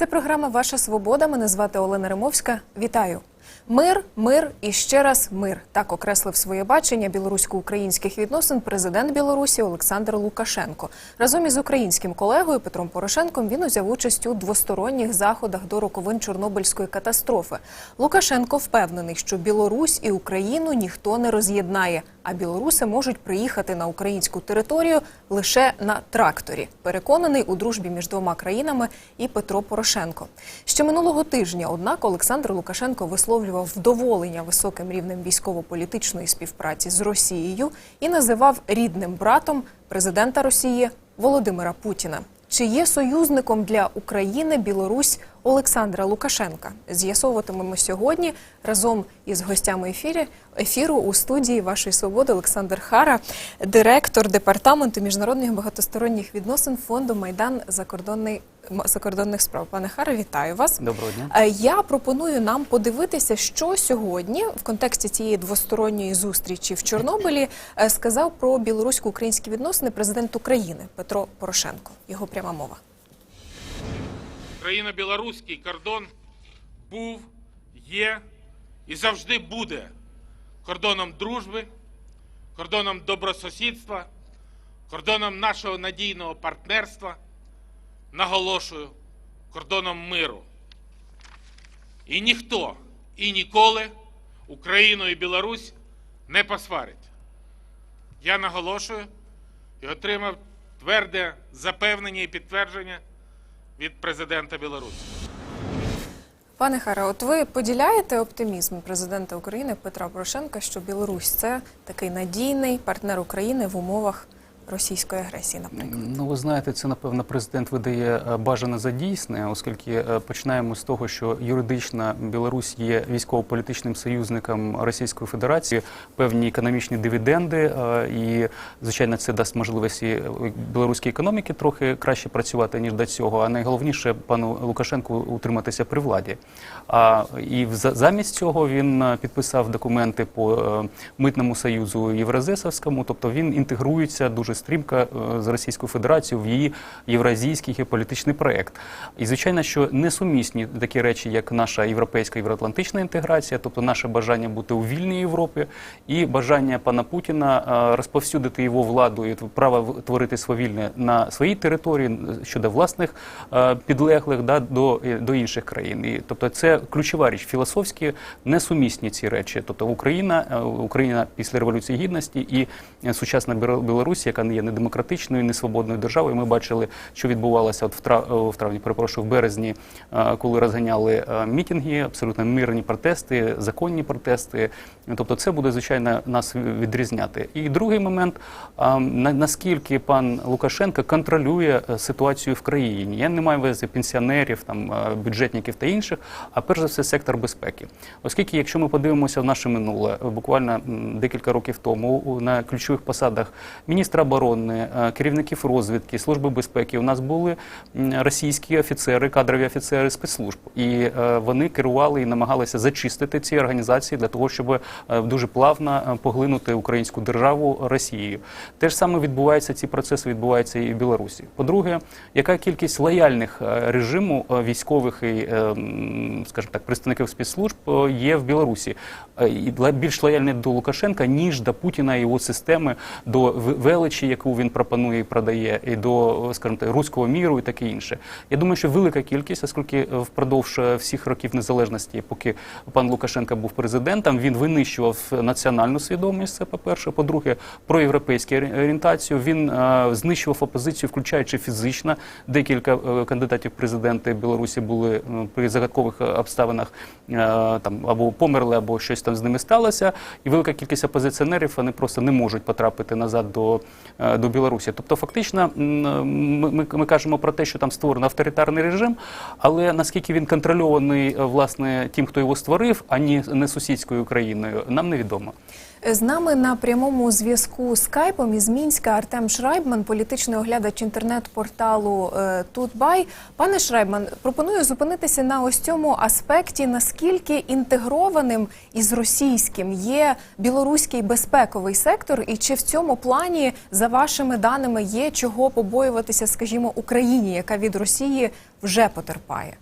Це програма Ваша Свобода. Мене звати Олена Римовська. Вітаю. Мир, мир і ще раз мир. Так окреслив своє бачення білорусько-українських відносин президент Білорусі Олександр Лукашенко. Разом із українським колегою Петром Порошенком він узяв участь у двосторонніх заходах до роковин Чорнобильської катастрофи. Лукашенко впевнений, що Білорусь і Україну ніхто не роз'єднає, а білоруси можуть приїхати на українську територію лише на тракторі. Переконаний у дружбі між двома країнами і Петро Порошенко. Ще минулого тижня, однак, Олександр Лукашенко висловлював вдоволення високим рівнем військово-політичної співпраці з Росією і називав рідним братом президента Росії Володимира Путіна. Чи є союзником для України Білорусь Олександра Лукашенка? З'ясовуватимемо сьогодні разом із гостями ефірі ефіру у студії вашої свободи Олександр Хара, директор департаменту міжнародних багатосторонніх відносин фонду Майдан закордонний закордонних справ. Пане Хара, вітаю вас. Доброго дня. Е, Я пропоную нам подивитися, що сьогодні в контексті цієї двосторонньої зустрічі в Чорнобилі е, сказав про білорусько-українські відносини президент України Петро Порошенко. Його пряма мова. Україно-білоруський кордон був, є і завжди буде кордоном дружби, кордоном добросусідства, кордоном нашого надійного партнерства, наголошую, кордоном миру. І ніхто і ніколи Україну і Білорусь не посварить. Я наголошую і отримав тверде запевнення і підтвердження від президента Білорусі. Пане Хара, от ви поділяєте оптимізм президента України Петра Порошенка, що Білорусь це такий надійний партнер України в умовах російської агресії, наприклад. Ну, ви знаєте, це напевно президент видає е, бажане за дійсне, оскільки е, починаємо з того, що юридично Білорусь є військово-політичним союзником Російської Федерації, певні економічні дивіденди, е, і звичайно, це дасть можливості білоруській економіці трохи краще працювати ніж до цього. А найголовніше пану Лукашенку утриматися при владі. А і замість цього він підписав документи по митному союзу Євразесовському, тобто він інтегрується дуже стрімко е, з Російською Федерацією в її євразійський геополітичний проект. І звичайно, що несумісні такі речі, як наша європейська євроатлантична інтеграція, тобто наше бажання бути у вільній Європі, і бажання пана Путіна е, розповсюдити його владу і право творити свавільне на своїй території щодо власних е, підлеглих да, до, до інших країн. І, тобто це ключова річ. Філософські несумісні ці речі. Тобто Україна, Україна після революції гідності і сучасна Білорусь, яка не є не демократичною, не свободною державою. Ми бачили, що відбувалося от в трав- в травні, перепрошую, в березні, е, коли розганяли е, мітинги, абсолютно мирні протести, законні протести. Тобто, це буде звичайно нас відрізняти. І другий момент, наскільки пан Лукашенко контролює е, ситуацію в країні. Я не маю на увазі пенсіонерів, там е, бюджетників та інших, а перш за все сектор безпеки. Оскільки, якщо ми подивимося в наше минуле, е, буквально декілька років тому на ключових посадах міністра оборони, е, керівників розвідки, служби безпеки, у нас були російські офіцери, кадрові офіцери спецслужб, і е, вони керували і намагалися зачистити ці організації для того, щоб е, дуже плавно поглинути українську державу Росією. Те ж саме відбувається, ці процеси відбуваються і в Білорусі. По-друге, яка кількість лояльних режиму військових і, скажімо так, представників спецслужб є в Білорусі? Більш лояльні до Лукашенка, ніж до Путіна і його системи, до в- величі, яку він пропонує і продає, і до, скажімо руського міру і таке інше. Я думаю, що велика кількість, оскільки впродовж е, всіх років незалежності, поки пан Лукашенко був президентом, він винищував національну свідомість. Це по-перше. По-друге, проєвропейську орі- орієнтацію. Він е, знищував опозицію, включаючи фізично. Декілька е, кандидатів президенти Білорусі були е, при загадкових обставинах е, там або померли, або щось там з ними сталося. І велика кількість опозиціонерів вони просто не можуть потрапити назад до, до Білорусі. Тобто, фактично, ми, ми, кажемо про те, що там створено авторитарний режим, але наскільки він контрольований е, власне тим, хто його створив, а не сусідською країною, нам невідомо. З нами на прямому зв'язку скайпом із Мінська Артем Шрайбман, політичний оглядач інтернет-порталу е, Тутбай. Пане Шрайбман, пропоную зупинитися на ось цьому аспекті, наскільки інтегрованим із російським є білоруський безпековий сектор, і чи в цьому плані, за вашими даними, є чого побоюватися, скажімо, Україні, яка від Росії вже потерпає.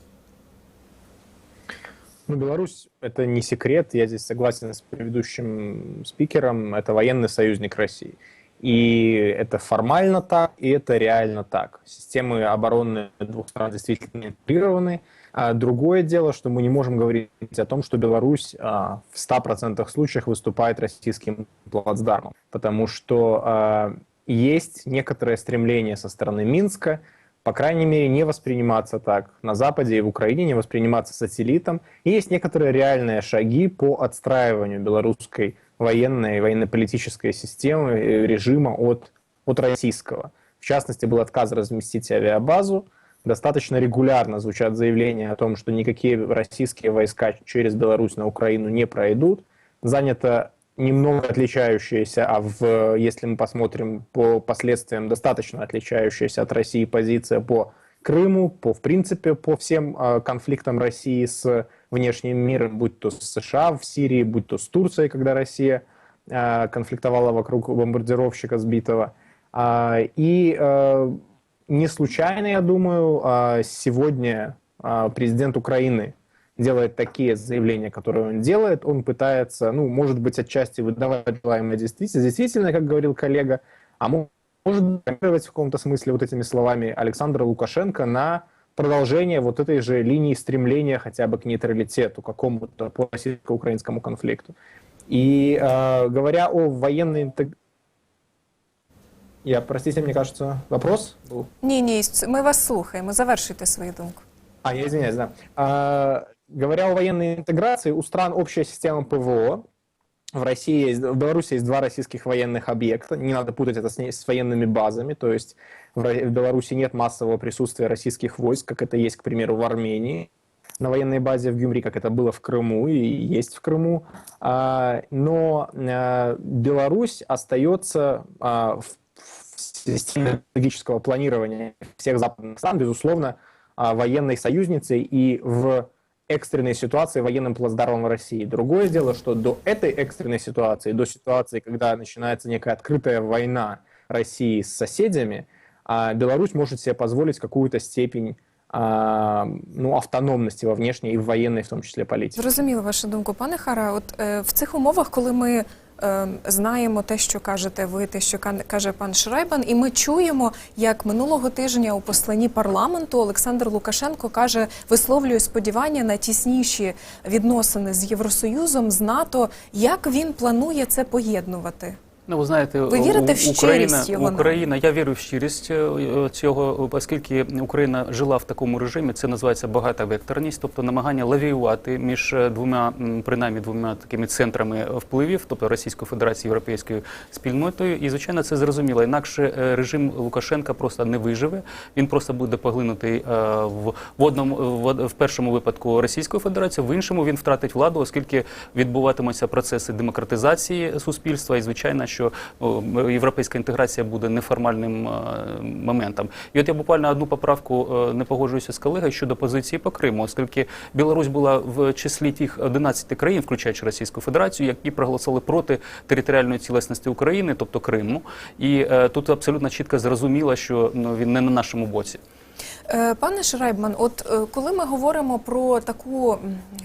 Ну, Беларусь – это не секрет, я здесь согласен с предыдущим спикером, это военный союзник России. И это формально так, и это реально так. Системы обороны двух стран действительно интегрированы. А другое дело, что мы не можем говорить о том, что Беларусь а, в 100% случаях выступает российским плацдармом, потому что а, есть некоторое стремление со стороны Минска по крайней мере, не восприниматься так на Западе и в Украине, не восприниматься сателлитом. И есть некоторые реальные шаги по отстраиванию белорусской военной, военно-политической системы, э, режима от, от российского. В частности, был отказ разместить авиабазу. Достаточно регулярно звучат заявления о том, что никакие российские войска через Беларусь на Украину не пройдут. Занято немного отличающаяся, а в, если мы посмотрим по последствиям, достаточно отличающаяся от России позиция по Крыму, по, в принципе, по всем э, конфликтам России с внешним миром, будь то с США в Сирии, будь то с Турцией, когда Россия э, конфликтовала вокруг бомбардировщика сбитого. А, и не случайно, я думаю, а, сегодня а, президент Украины делает такие заявления, которые он делает, он пытается, ну, может быть, отчасти выдавать желаемое действительно, действительно, как говорил коллега, а мо- может быть, в каком-то смысле вот этими словами Александра Лукашенко на продолжение вот этой же линии стремления хотя бы к нейтралитету, какому-то по российско-украинскому конфликту. И э, говоря о военной интеграции, я, простите, мне кажется, вопрос был? Ні, ні, ми вас слухаємо. Завершуйте свою думку. А, я извиняюсь, да. А, говоря о военной интеграции, у стран общая система ПВО. В России есть, в Беларуси есть два российских военных объекта. Не надо путать это с, с военными базами. То есть в, в Беларуси нет массового присутствия российских войск, как это есть, к примеру, в Армении. На военной базе в Гюмри, как это было в Крыму и есть в Крыму. А, но а, Беларусь остается а, в, системе стратегического планирования всех западных стран, безусловно, военной союзницей и в экстренной ситуации военным плацдармом России. Другое дело, что до этой экстренной ситуации, до ситуации, когда начинается некая открытая война России с соседями, а, Беларусь может себе позволить какую-то степень а, ну, автономности во внешней и в военной, в том числе, политике. Зрозуміла вашу думку, пане Хара. От е, в цих умовах, коли ми е, знаємо те, що кажете ви, те, що каже пан Шрайбан, і ми чуємо, як минулого тижня у посланні парламенту Олександр Лукашенко каже, висловлює сподівання на тісніші відносини з Євросоюзом, з НАТО. Як він планує це поєднувати? Ну, ви знаєте, Ви вірите в щирість Україна, його Україна, я вірю в щирість е, цього, оскільки Україна жила в такому режимі, це називається багатовекторність, тобто намагання лавіювати між е, двома, принаймні двома такими центрами впливів, тобто Російською Федерацією, Європейською спільнотою. І звичайно, це зрозуміло. Інакше е, режим Лукашенка просто не виживе. Він просто буде поглинутий е, в, в одному в, в першому випадку Російською Федерацією, в іншому він втратить владу, оскільки відбуватимуться процеси демократизації суспільства, і звичайно, що європейська інтеграція буде неформальним е, моментом. І от я буквально одну поправку е, не погоджуюся з колегою щодо позиції по Криму, оскільки Білорусь була в числі тих 11 країн, включаючи Російську Федерацію, які проголосували проти територіальної цілісності України, тобто Криму. І е, тут абсолютно чітко зрозуміло, що ну, він не на нашому боці. Е, Пане Шрайбман, от е, коли ми говоримо про таку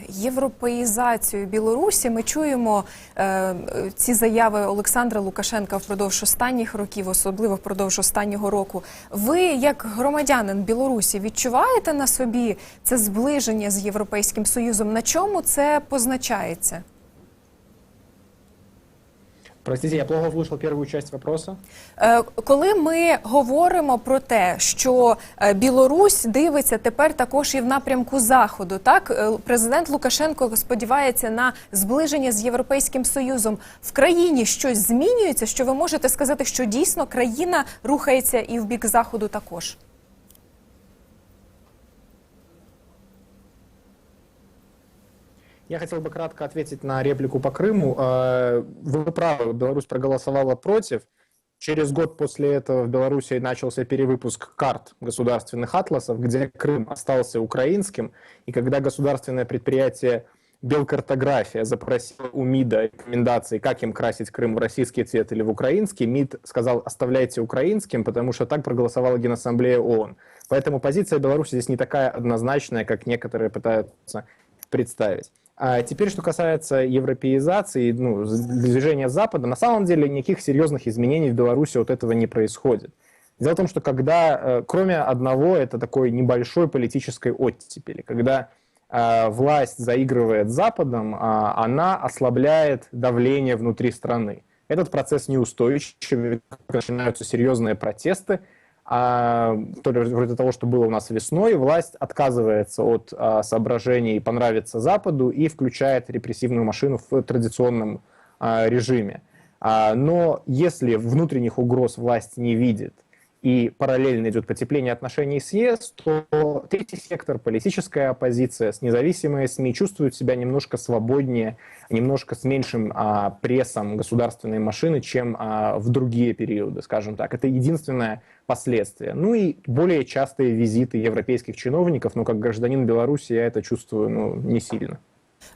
європеїзацію Білорусі, ми чуємо е, ці заяви Олександра Лукашенка впродовж останніх років, особливо впродовж останнього року. Ви, як громадянин Білорусі, відчуваєте на собі це зближення з Європейським Союзом? На чому це позначається? Простите, я плохо услышал первую часть вопроса. Е, Коли ми говоримо про те, що е, Білорусь дивиться тепер також і в напрямку заходу, так Е, президент Лукашенко сподівається на зближення з європейським союзом в країні щось змінюється. Що ви можете сказати, що дійсно країна рухається і в бік заходу також? Я хотел бы кратко ответить на реплику по Крыму. Э, Вы правы, Беларусь проголосовала против. Через год после этого в Беларуси начался перевыпуск карт государственных атласов, где Крым остался украинским. И когда государственное предприятие Белкартография запросила у МИДа рекомендации, как им красить Крым в российский цвет или в украинский, МИД сказал, оставляйте украинским, потому что так проголосовала Генассамблея ООН. Поэтому позиция Беларуси здесь не такая однозначная, как некоторые пытаются представить. А теперь, что касается европеизации, ну, движения Запада, на самом деле никаких серьезных изменений в Беларуси от этого не происходит. Дело в том, что когда, э, кроме одного, это такой небольшой политической оттепели, когда э, власть заигрывает с Западом, а она ослабляет давление внутри страны. Этот процесс неустойчив, начинаются серьезные протесты, а, то ли вроде того, что было у нас весной, власть отказывается от а, соображений понравиться Западу и включает репрессивную машину в традиционном а, режиме. А, но если внутренних угроз власть не видит и параллельно идет потепление отношений с ЕС, то третий сектор, политическая оппозиция, с независимые СМИ чувствуют себя немножко свободнее, немножко с меньшим а, прессом государственной машины, чем а, в другие периоды, скажем так. Это единственное последствие. Ну и более частые визиты европейских чиновников, но как гражданин Беларуси я это чувствую ну, не сильно.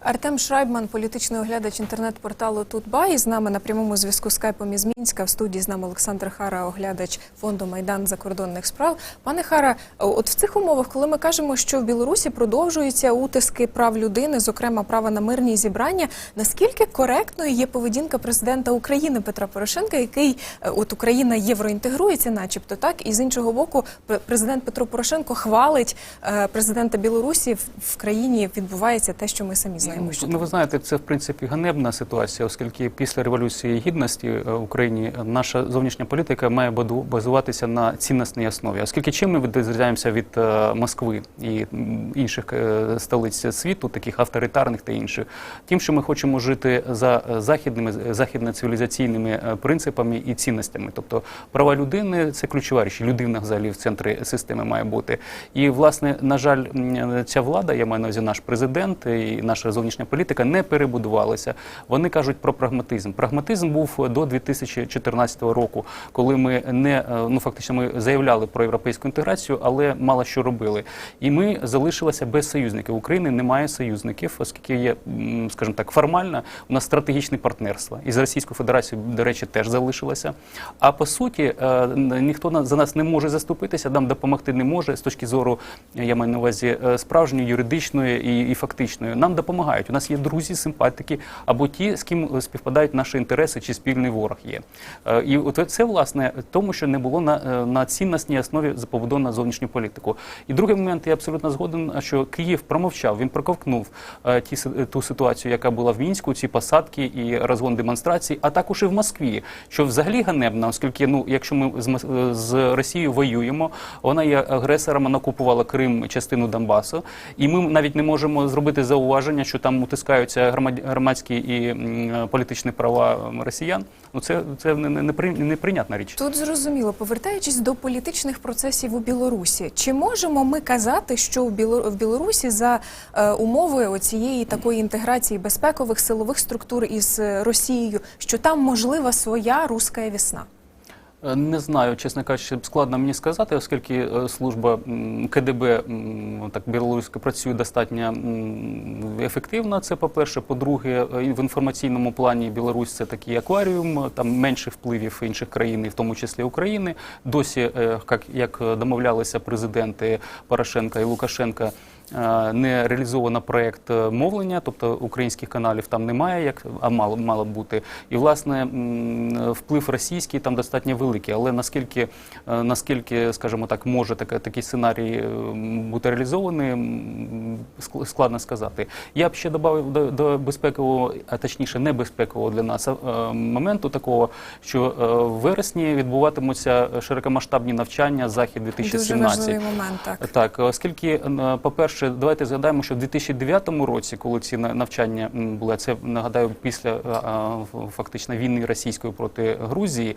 Артем Шрайбман, політичний оглядач інтернет-порталу Тутба, і з нами на прямому зв'язку скайпом із Мінська. В студії з нами Олександр Хара, оглядач фонду Майдан закордонних справ. Пане Хара, от в цих умовах, коли ми кажемо, що в Білорусі продовжуються утиски прав людини, зокрема права на мирні зібрання, наскільки коректною є поведінка президента України Петра Порошенка, який е, от Україна євроінтегрується, начебто так, і з іншого боку, пр- президент Петро Порошенко хвалить е, президента Білорусі в країні відбувається те, що ми самі знаємо. Що Ну, ви знаєте, це в принципі ганебна ситуація, оскільки після революції гідності е, в Україні наша зовнішня політика має базуватися на цінностній основі. Оскільки чим ми відрізняємося від е, Москви і інших е, столиць світу, таких авторитарних та інших, тим, що ми хочемо жити за е, західними західно-цивілізаційними е, принципами і цінностями. Тобто права людини це ключова річ. Людина взагалі в центрі системи має бути. І власне, на жаль, ця влада, я маю на увазі наш президент і наша зовнішня політика не перебудувалася. Вони кажуть про прагматизм. Прагматизм був до 2014 року, коли ми не е, ну фактично ми заявляли про європейську інтеграцію, але мало що робили. І ми залишилися без союзників. України немає союзників, оскільки є, скажімо так, формально у нас стратегічне партнерство. І з Російською Федерацією, до речі, теж залишилося. А по суті, е, ніхто за нас не може заступитися, нам допомогти не може з точки зору, я маю на увазі, е, справжньої, юридичної і, і фактичної. Нам допомагають. У нас є друзі, симпатики або ті, з ким е, співпадають наші інтереси чи спільний ворог є. Е, І от це власне тому, що не було на, е, на цінностній основі побудовано зовнішню політику. І другий момент, я абсолютно згоден, що Київ промовчав, він проковтнув е, ті ту ситуацію, яка була в мінську, ці посадки і розгон демонстрацій, а також і в Москві, що взагалі ганебно, оскільки ну, якщо ми з, з Росією воюємо, вона є агресором, вона окупувала Крим, частину Донбасу, і ми навіть не можемо зробити зауваження, що там утискаються громад- громадські і політичні права росіян. Ну це, це не, не, при- неприйнятна річ. Тут зрозуміло, повертаючись до політичних процесів у Білорусі, чи можемо ми казати, що в Біло- Білорусі за е, умови оцієї такої інтеграції безпекових силових структур із е, Росією, що там можлива своя руська весна? Е, Не знаю, чесно кажучи, складно мені сказати, оскільки е, служба КДБ так білоруська працює достатньо ефективно. Це по-перше. По-друге, е, в інформаційному плані Білорусь це такий акваріум, там менше впливів інших країн, і в тому числі України. Досі, як, як домовлялися президенти Порошенка і Лукашенка. Е, Не реалізовано проект е, мовлення, тобто українських каналів там немає, як а мало мало бути. І власне вплив російський там достатньо великий. Але наскільки е, наскільки, скажімо так, може таке такий сценарій бути реалізований, ск- складно сказати. Я б ще додав до, до безпекового, а точніше небезпекового для нас моменту такого, що в вересні відбуватимуться широкомасштабні навчання захід Дуже важливий момент. Так Так, оскільки, е, по-перше, давайте згадаємо, що в 2009 році, коли ці на- навчання були, це нагадаю, після фактично війни російської проти Грузії.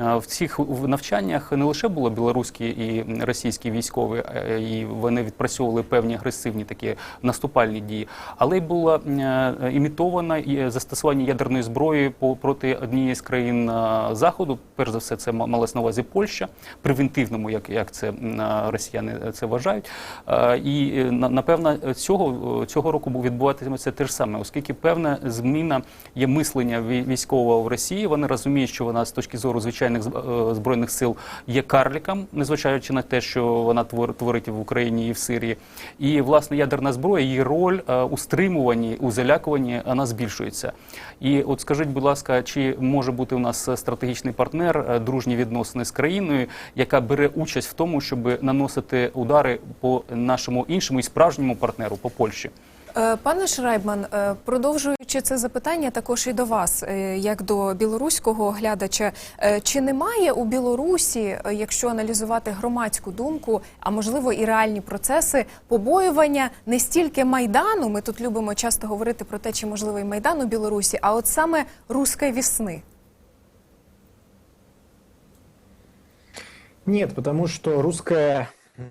Е, В цих навчаннях не лише було білоруські і російські військові, е, і вони відпрацьовували певні агресивні такі наступальні дії, але й було е, імітовано застосування ядерної зброї проти однієї з країн заходу. Перш за все, це ма- малось на увазі Польща, превентивному, як, як це росіяни це вважають. І на- напевно цього цього року відбуватиметься те ж саме, оскільки певна зміна є мислення військового в Росії. Вони розуміють, що вона з точки зору звичайної звичайних е, збройних сил є карліком, незважаючи на те, що вона твор- творить в Україні і в Сирії. І власне ядерна зброя, її роль е, у стримуванні, у залякуванні вона збільшується. І от скажіть, будь ласка, чи може бути у нас стратегічний партнер, е, дружні відносини з країною, яка бере участь в тому, щоб наносити удари по нашому іншому і справжньому партнеру, по Польщі? Е, Пане Шрайбман, е, продовжуючи це запитання, також і до вас, е, як до білоруського глядача, чи немає у Білорусі, якщо аналізувати громадську думку, а можливо і реальні процеси, побоювання не стільки майдану? Ми тут любимо часто говорити про те, чи можливий майдан у Білорусі, а от саме руської весни. Нет, потому что русская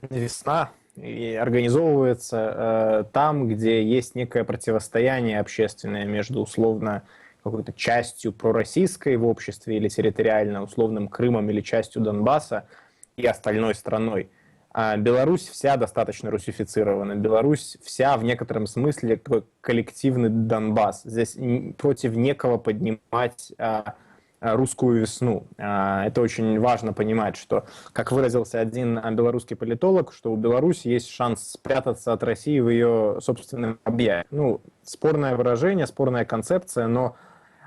весна организовывается э, там, где есть некое противостояние общественное между условно какой-то частью пророссийской в обществе или территориально условным Крымом или частью Донбасса и остальной страной. А Беларусь вся достаточно русифицирована. Беларусь вся в некотором смысле такой коллективный Донбасс. Здесь против некого поднимать а, русскую весну. А, Это очень важно понимать, что, как выразился один а, белорусский политолог, что у Беларуси есть шанс спрятаться от России в ее собственном объятии. Ну, спорное выражение, спорная концепция, но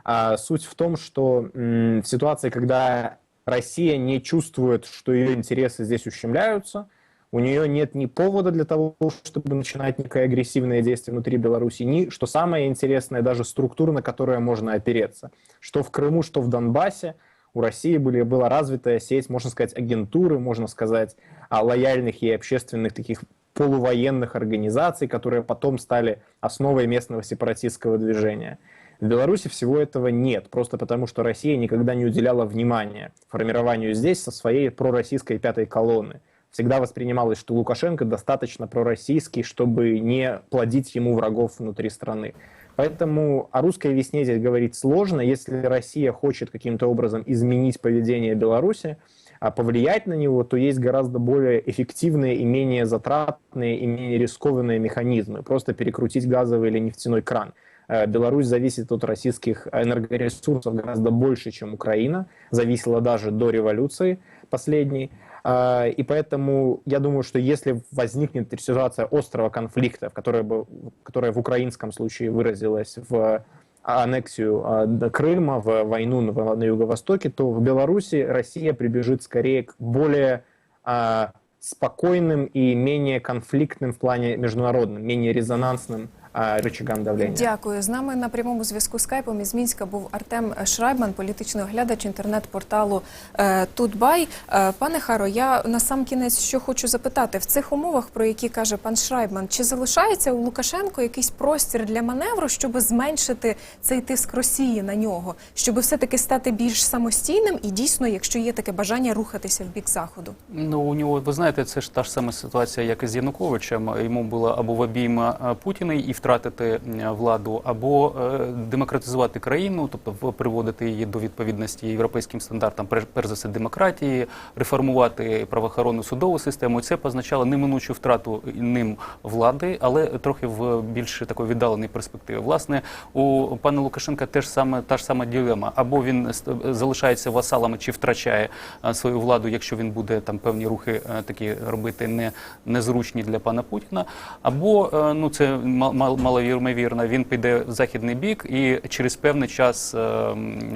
а, суть в том, что в ситуации, когда Россия не чувствует, что ее интересы здесь ущемляются, у нее нет ни повода для того, чтобы начинать некое агрессивное действие внутри Беларуси, ни, что самое интересное, даже структура, на которую можно опереться. Что в Крыму, что в Донбассе у России были, была развитая сеть, можно сказать, агентуры, можно сказать, а, лояльных и общественных таких полувоенных организаций, которые потом стали основой местного сепаратистского движения. В Беларуси всего этого нет, просто потому что Россия никогда не уделяла внимания формированию здесь со своей пророссийской пятой колонны. Всегда воспринималось, что Лукашенко достаточно пророссийский, чтобы не плодить ему врагов внутри страны. Поэтому о русской весне здесь говорить сложно. Если Россия хочет каким-то образом изменить поведение Беларуси, а повлиять на него, то есть гораздо более эффективные и менее затратные и менее рискованные механизмы. Просто перекрутить газовый или нефтяной кран. Э, Беларусь зависит от российских энергоресурсов гораздо больше, чем Украина. Зависела даже до революции последней. А, И поэтому я думаю, что если возникнет ситуация острого конфликта, в которой бы, которая в украинском случае выразилась в аннексию а, Крыма, в войну на, Юго-Востоке, то в Беларуси Россия прибежит скорее к более а, спокойным и менее конфликтным в плане международным, менее резонансным рычагам давления. Дякую. З нами на прямому зв'язку скайпом із Мінська був Артем Шрайбман, політичний оглядач інтернет-порталу е, Тутбай. Е, Пане Харо, я на сам кінець що хочу запитати в цих умовах, про які каже пан Шрайбман, чи залишається у Лукашенко якийсь простір для маневру, щоб зменшити цей тиск Росії на нього, щоб все-таки стати більш самостійним і дійсно, якщо є таке бажання, рухатися в бік заходу? Ну у нього, ви знаєте, це ж та ж сама ситуація, як і з Януковичем. Йому було або в обійма е, Путіна і втратити владу, або е, демократизувати країну, тобто приводити її до відповідності європейським стандартам, перш за все демократії, реформувати правоохоронну судову систему. Це позначало неминучу втрату ним влади, але трохи в більш такої віддаленій перспективі. Власне, у пана Лукашенка теж саме та ж сама ділема. Або він залишається васалами чи втрачає е, свою владу, якщо він буде там певні рухи е, такі робити не незручні для пана Путіна, або ну це ма- ма- малоймовірно, він піде в західний бік і через певний час е,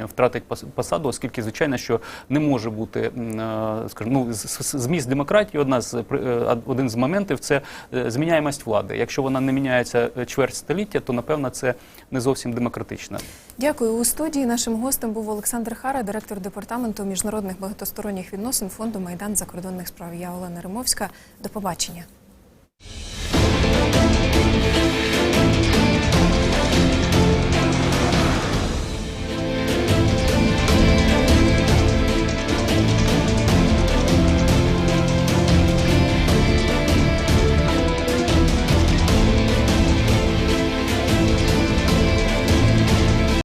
втратить пос- посаду, оскільки звичайно, що не може бути е, скажімо, ну зміст демократії. Одна з е, один з моментів це е, зміняємость влади. Якщо вона не міняється чверть століття, то напевно це не зовсім демократично. Дякую. У студії нашим гостем був Олександр Хара, директор департаменту міжнародних багатосторонніх відносин фонду Майдан закордонних справ. Я Олена Римовська. До побачення.